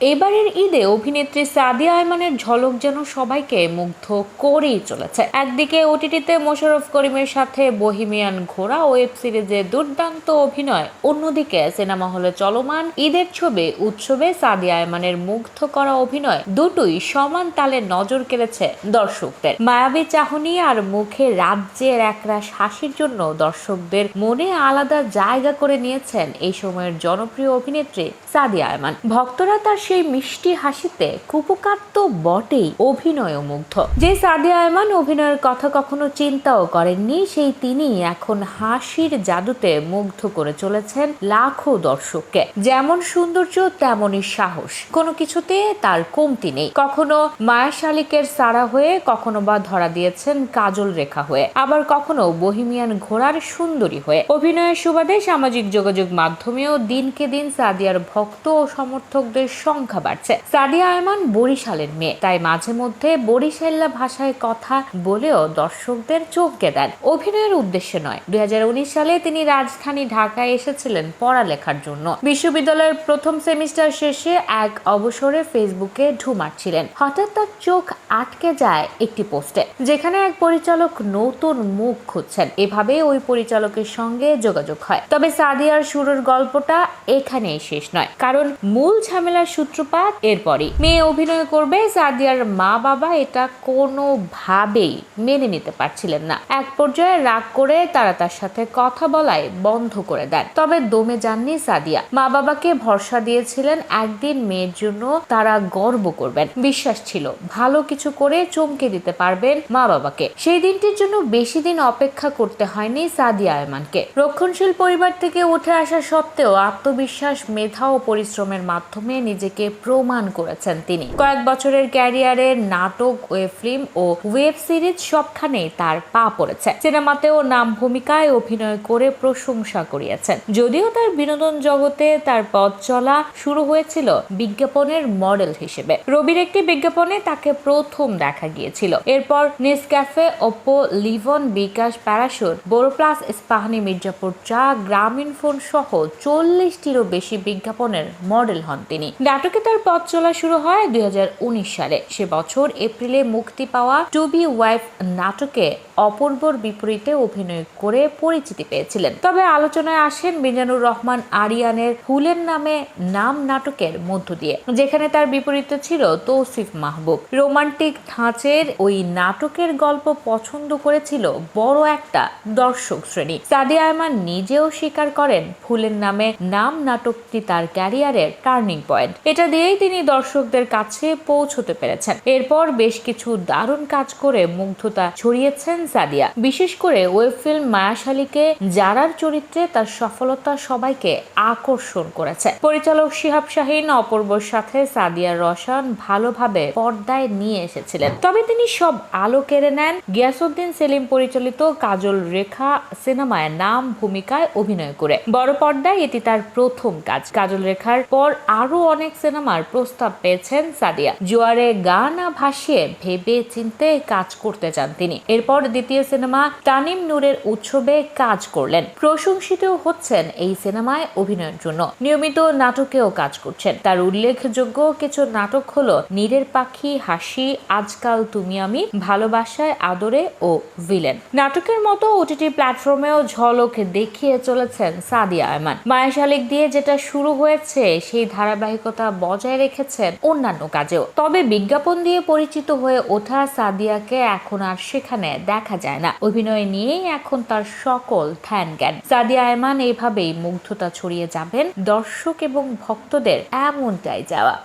এবারের ঈদে অভিনেত্রী সাদিয়া আয়মানের ঝলক যেন সবাইকে মুগ্ধ করেই চলেছে। একদিকে ওটিটিতে মোশাররফ করিমের সাথে বহিমিয়ান ঘোড়া ওয়েব সিরিজে দুর্দান্ত অভিনয়, অন্যদিকে সিনেমা হলে চলমান ঈদের ছবি উৎসবে সাদিয়া আয়মানের মুগ্ধ করা অভিনয় দুটোই সমান তালে নজর কেড়েছে দর্শকদের। মায়াবী চাহনি আর মুখে রাজ্যের একরা হাসির জন্য দর্শকদের মনে আলাদা জায়গা করে নিয়েছেন এই সময়ের জনপ্রিয় অভিনেত্রী সাদিয়া আয়মান। ভক্তরা তার সেই মিষ্টি হাসিতে কুপকার তো বটেই অভিনয় মুগ্ধ। যে সাদিয়া আয়মান অভিনয়ের কথা কখনো চিন্তাও করেননি, সেই তিনি এখন হাসির জাদুতে মুগ্ধ করে চলেছেন লাখো দর্শককে। যেমন সৌন্দর্য, তেমনই সাহস। কোনো কিছুতে তার কমতি নেই। কখনো মায়া শালিকের সারা হয়ে, কখনো বা ধরা দিয়েছেন কাজল রেখা হয়ে। আবার কখনো বহিমিয়ান ঘোড়ার সুন্দরী হয়ে। অভিনয়ের সুবাদে সামাজিক যোগাযোগ মাধ্যমেও দিনকে দিন সাদিয়ার ভক্ত ও সমর্থকদের সংখ্যা বাড়ছে। সাদিয়া আয়মান বরিশালের মেয়ে। তাই মাঝে মধ্যে বরিশাল্লা ভাষায় কথা বলেও দর্শকদের চমকে দেন। অভিনয়ের উদ্দেশ্যে নয়। দুই সালে তিনি রাজধানী ঢাকায় এসেছিলেন পড়ালেখার জন্য। বিশ্ববিদ্যালয়ের প্রথম সেমিস্টার শেষে এক অবসরে ফেসবুকে ঢু মারছিলেন হঠাৎ তার চোখ আটকে যায় একটি পোস্টে, যেখানে এক পরিচালক নতুন মুখ খুঁজছেন। এভাবে ওই পরিচালকের সঙ্গে যোগাযোগ হয়। তবে সাদিয়ার শুরুর গল্পটা এখানেই শেষ নয়। কারণ মূল ঝামেলার সূত্রপাত এরপরই। মেয়ে অভিনয় করবে সাদিয়ার মা বাবা এটা কোনোভাবেই মেনে নিতে পারছিলেন না। এক পর্যায়ে রাগ করে তারা তার সাথে কথা বলায় বন্ধ করে দেন। তবে দমে যাননি সাদিয়া। মা বাবাকে ভরসা দিয়েছিলেন একদিন মেয়ের জন্য তারা গর্ব করবেন। বিশ্বাস ছিল, ভালো কিছু করে চমকে দিতে পারবেন মা বাবাকে সেই দিনটির জন্য বেশি দিন অপেক্ষা করতে হয়নি সাদিয়া আয়মানকে। রক্ষণশীল পরিবার থেকে উঠে আসা সত্ত্বেও আত্মবিশ্বাস, মেধা ও পরিশ্রমের মাধ্যমে নিজেকে প্রমাণ করেছেন তিনি। কয়েক বছরের ক্যারিয়ারে নাটক, ওয়েব ফিল্ম ও ওয়েব সিরিজ সবখানেই তার পা পড়েছে। সিনেমাতেও নাম, ভূমিকায় অভিনয় করে প্রশংসা করিয়েছেন। যদিও তার বিনোদন জগতে তার পথ চলা শুরু হয়েছিল বিজ্ঞাপনের মডেল হিসেবে। রবির একটি বিজ্ঞাপনে তাকে প্রথম দেখা গিয়েছিল। এরপর Nescafe, Oppo, Livon, bKash, Parachute, Boroplus, Ispahani, Mirzapur, চা, গ্রামীণ ফোন সহ চল্লিশটিরও বেশি বিজ্ঞাপনের মডেল হন তিনি। নাটকে তার পথ চলা শুরু হয় দুই হাজার উনিশ সালে। সে বছর এপ্রিলে মুক্তি পাওয়া টু বি ওয়াইফ নাটকে অপূর্বর বিপরীতে অভিনয় করে পরিচিতি পেয়েছিলেন। তবে আলোচনায় আসেন মিজানুর রহমান আরিয়ানের ফুলের নামে নাম নাটকের মধ্য দিয়ে, যেখানে তার বিপরীতে ছিল তৌসিফ মাহবুব। রোমান্টিক ধাঁচের ওই নাটকের গল্প পছন্দ করেছিল বড় একটা দর্শক শ্রেণি। সাদিয়া আয়মান নিজেও স্বীকার করেন ফুলের নামে নাম নাটকটি তার ক্যারিয়ারের টার্নিং পয়েন্ট। এটা দিয়েই তিনি দর্শকদের কাছে পৌঁছতে পেরেছেন। এরপর বেশ কিছু দারুণ কাজ করে মুগ্ধতা ছড়িয়েছেন সাদিয়া। বিশেষ করে ওয়েব ফিল্ম মায়াশালীকে যারার চরিত্রে তার সফলতা সবাইকে আকর্ষণ করেছে। পরিচালক শিহাব শাহিন অপূর্বর সাথে সাদিয়া রসান ভালোভাবে পর্দায় নিয়ে এসেছিলেন। তবে তিনি সব আলো কেড়ে নেন। গিয়াসুদ্দিন সেলিম পরিচালিত কাজল রেখা সিনেমায় নাম, ভূমিকায় অভিনয় করে। বড় পর্দায় এটি তার প্রথম কাজ। কাজল রেখার পর আরও অনেক সিনেমার প্রস্তাব পেয়েছেন সাদিয়া। জোয়ারে গান ভাসিয়ে ভেবে চিনতে কাজ করতে চান তিনি। এরপর দ্বিতীয় সিনেমা তানিম নূরের উৎসবে কাজ করলেন। প্রশংসিত হচ্ছেন এই সিনেমায় অভিনয়ের জন্য। নিয়মিত নাটকেও কাজ করছেন। তার উল্লেখযোগ্য কিছু নাটক হলো নীরের পাখি, হাসি, আজকাল তুমি আমি, ভালোবাসায় আদরে ও ভিলেন। নাটকের মতো ওটিটি প্ল্যাটফর্মেও ঝলক দেখিয়ে চলেছেন সাদিয়া আয়মান। মায়া শালিক দিয়ে যেটা শুরু হয়েছে, সেই ধারাবাহিকতা বজায় রেখেছেন অন্যান্য কাজেও। তবে বিজ্ঞাপন দিয়ে পরিচিত হয়ে ওঠা সাদিয়াকে এখন আর সেখানে দেখা যায় না। অভিনয় নিয়েই এখন তার সকল ধ্যান জ্ঞান সাদিয়া এমান এভাবেই মুগ্ধতা ছড়িয়ে যাবেন দর্শক এবং ভক্তদের এমনটাই যাওয়া